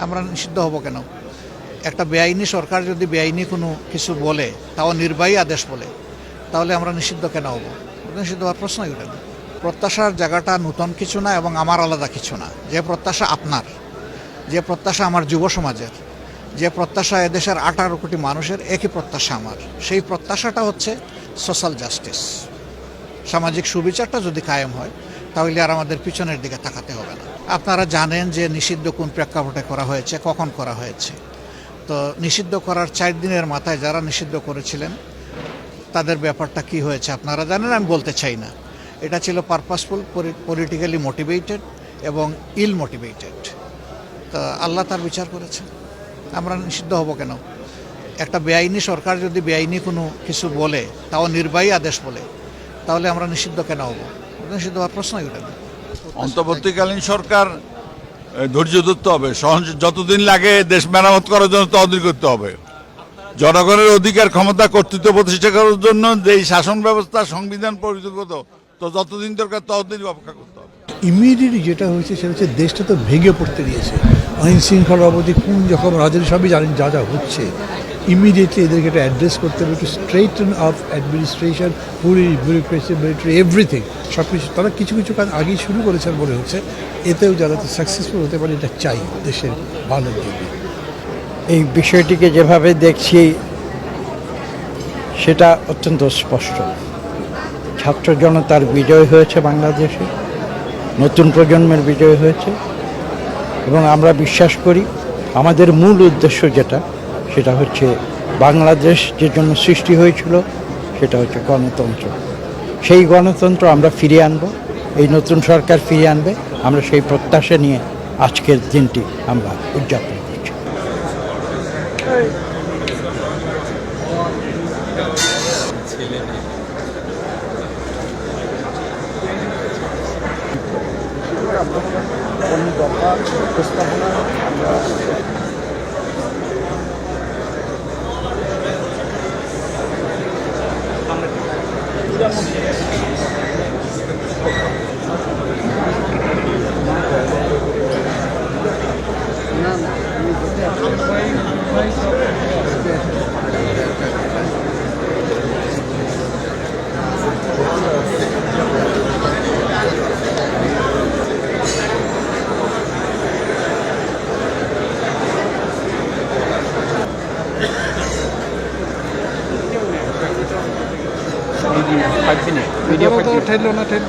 আমরা নিষিদ্ধ হব কেন? একটা বেআইনি সরকার যদি বেআইনি কোনো কিছু বলে, তাও নির্বাহী আদেশ বলে, তাহলে আমরা নিষিদ্ধ কেন হব? নিষিদ্ধ হওয়ার প্রশ্নই ওঠে না। প্রত্যাশার জায়গাটা নতুন কিছু না এবং আমার আলাদা কিছু না। যে প্রত্যাশা আপনার, যে প্রত্যাশা আমার যুব সমাজের, যে প্রত্যাশা এদেশের আঠারো কোটি মানুষের, একই প্রত্যাশা আমার। সেই প্রত্যাশাটা হচ্ছে সোশ্যাল জাস্টিস সামাজিক সুবিচারটা যদি কায়েম হয় তাহলে আর আমাদের পিছনের দিকে তাকাতে হবে না। আপনারা জানেন যে নিষিদ্ধ কোন প্রেক্ষাপটে করা হয়েছে, কখন করা হয়েছে। তো নিষিদ্ধ করার চার দিনের মাথায় যারা নিষিদ্ধ করেছিলেন, তাদের ব্যাপারটা কি হয়েছে আপনারা জানেন? আমি বলতে চাই না। এটা ছিল পারপাসফুল পলিটিক্যালি মোটিভেটেড এবং ইল মোটিভেটেড তা আল্লাহ তার বিচার করেছে আমরা নিষিদ্ধ হব কেন? একটা বেআইনি সরকার যদি বেআইনি কোনো কিছু বলে, তাও নির্বাহী আদেশ বলে, তাহলে আমরা নিষিদ্ধ কেন হব? নিষিদ্ধ হওয়ার প্রশ্নই ওঠে না। অন্তর্বর্তীকালীন সরকার ধৈর্য ধরতে হবে। সহন- যতদিন লাগে দেশ মেরামত করার জন্য ততদিন করতে হবে। জনগণের অধিকার ক্ষমতা কর্তৃত্ব প্রতিষ্ঠা করার জন্য যেই শাসন ব্যবস্থা সংবিধান পরিচালিত তো যতদিন দরকার ততদিন অপেক্ষা করতে হবে। ইমিডিয়েটলি যেটা হয়েছে সেটা হচ্ছে দেশটা তো ভেঙে পড়তে দিয়েছে। আইন শৃঙ্খলা অবধি কোন যখন রাজ্যের সবই জানেন যা যা হচ্ছে। ইমিডিয়েটলি এদেরকে এটা অ্যাড্রেস করতে হবে টু স্ট্রেটন অফ অ্যাডমিনিস্ট্রেশন পুরি বিউরোক্রেসি মিলিটারি এভরিথিং সব কিছু তারা কিছু কিছু কাজ আগেই শুরু করেছেন মনে হচ্ছে। এতেও যারা সাকসেসফুল হতে পারে, এটা চাই দেশের ভালোর জন্য। এই বিষয়টিকে যেভাবে দেখছি, সেটা অত্যন্ত স্পষ্ট। ছাত্র জনতার বিজয় হয়েছে বাংলাদেশে, নতুন প্রজন্মের বিজয় হয়েছে। এবং আমরা বিশ্বাস করি, আমাদের মূল উদ্দেশ্য যেটা সেটা হচ্ছে বাংলাদেশ যে জন্য সৃষ্টি হয়েছিল, সেটা হচ্ছে গণতন্ত্র। সেই গণতন্ত্র আমরা ফিরিয়ে আনব, এই নতুন সরকার ফিরিয়ে আনবে, আমরা সেই প্রত্যাশা নিয়ে আজকের দিনটি আমরা উদযাপন করছি। Thank you. Five minute video ঠেললো না ঠেল